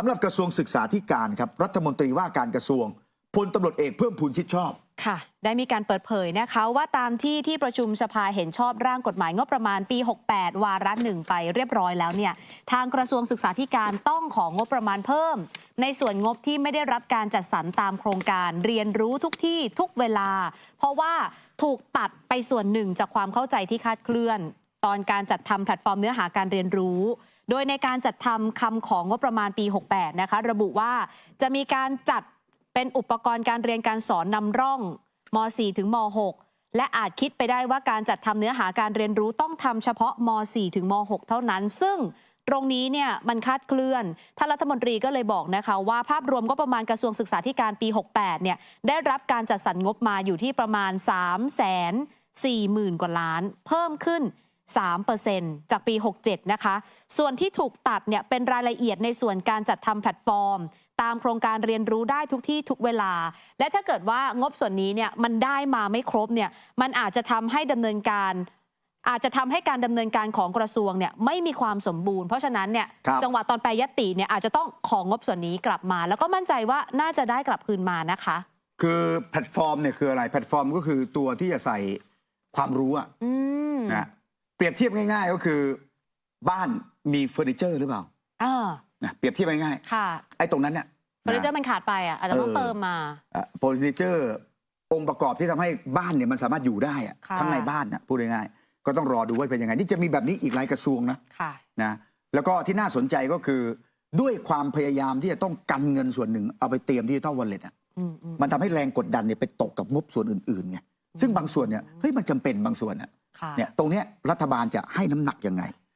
สำหรับกระทรวงศึกษาธิการครับรัฐมนตรีว่าการกระทรวงพลตำรวจเอกเพิ่มพูนชิดชอบ ค่ะ ได้มีการเปิดเผยนะคะว่าตามที่ที่ประชุมสภาเห็นชอบร่างกฎหมายงบประมาณปี 68 วาระหนึ่งไปเรียบร้อยแล้วเนี่ยทางกระทรวงศึกษาธิการต้องของงบประมาณเพิ่ม ในส่วนงบที่ไม่ได้รับการจัดสรรตามโครงการเรียนรู้ทุกที่ทุกเวลา เพราะว่าถูกตัดไปส่วนหนึ่งจากความเข้าใจที่คาดเคลื่อน ตอนการจัดทำแพลตฟอร์มเนื้อหาการเรียนรู้ โดยในการจัดทำคำของงบประมาณปี 68 นะคะ ระบุว่าจะมีการจัดเป็นอุปกรณ์การเรียนการสอนนำร่องม .4 ถึงม .6 และอาจคิดไปได้ว่าการจัดทำเนื้อหาการเรียนรู้ต้องทำเฉพาะม .4 ถึงม .6 เท่านั้น ซึ่งตรงนี้เนี่ยมันคาดเคลื่อน ท่านรัฐมนตรีก็เลยบอกนะคะว่าภาพรวมก็ประมาณกระทรวงศึกษาธิการปี 68 เนี่ยได้รับการจัดสรรงบมาอยู่ที่ประมาณ 3 4 0 0 0 0 กว่าล้าน เพิ่มขึ้น 3%จากปี 67 นะคะ ส่วนที่ถูกตัดเนี่ยเป็นรายละเอียดในส่วนการจัดทำแพลตฟอร์ม ตามโครงการเรียนรู้ได้ทุกที่ทุกเวลา และถ้าเกิดว่างบส่วนนี้เนี่ยมันได้มาไม่ครบเนี่ยมันอาจจะทำให้ดำเนินการ อาจจะทำให้การดำเนินการของกระทรวงเนี่ยไม่มีความสมบูรณ์ เพราะฉะนั้นเนี่ยครับจังหวะตอนแปรยตติเนี่ยอาจจะต้องของงบส่วนนี้กลับมา แล้วก็มั่นใจว่าน่าจะได้กลับคืนมานะคะ คือแพลตฟอร์มเนี่ยคืออะไรแพลตฟอร์มก็คือตัวที่จะใส่ความรู้อะอืม นะ เปรียบเทียบง่าย ๆ ก็คือ บ้านมีเฟอร์นิเจอร์หรือเปล่าอ่านะเปรียบเทียบง่ายค่ะๆไอ้ตรงนั้นเนี่ยเฟอร์นิเจอร์มันขาดไปอะอาจจะต้องเออเติมมา เฟอร์นิเจอร์ องค์ประกอบที่ทำให้บ้านเนี่ยมันสามารถอยู่ได้อะค่ะ ทั้งในบ้านน่ะพูดง่ายๆก็ต้องรอดูว่าเป็นยังไงนี่จะมีแบบนี้อีกหลายกระทรวงนะ ค่ะ นะแล้วก็ที่น่าสนใจก็คือ ด้วยความพยายามที่จะต้องกันเงินส่วนหนึ่งเอาไปเตรียมดิจิตอลวอลเล็ตอะอืมอืมมันทำให้แรงกดดันเนี่ยไปตกกับงบส่วนอื่นๆไงซึ่งบางส่วนเนี่ยเฮ้ยมันจำเป็นบางส่วนอะค่ะ เนี่ยตรงเนี้ยรัฐบาลจะให้น้ำหนักยังไง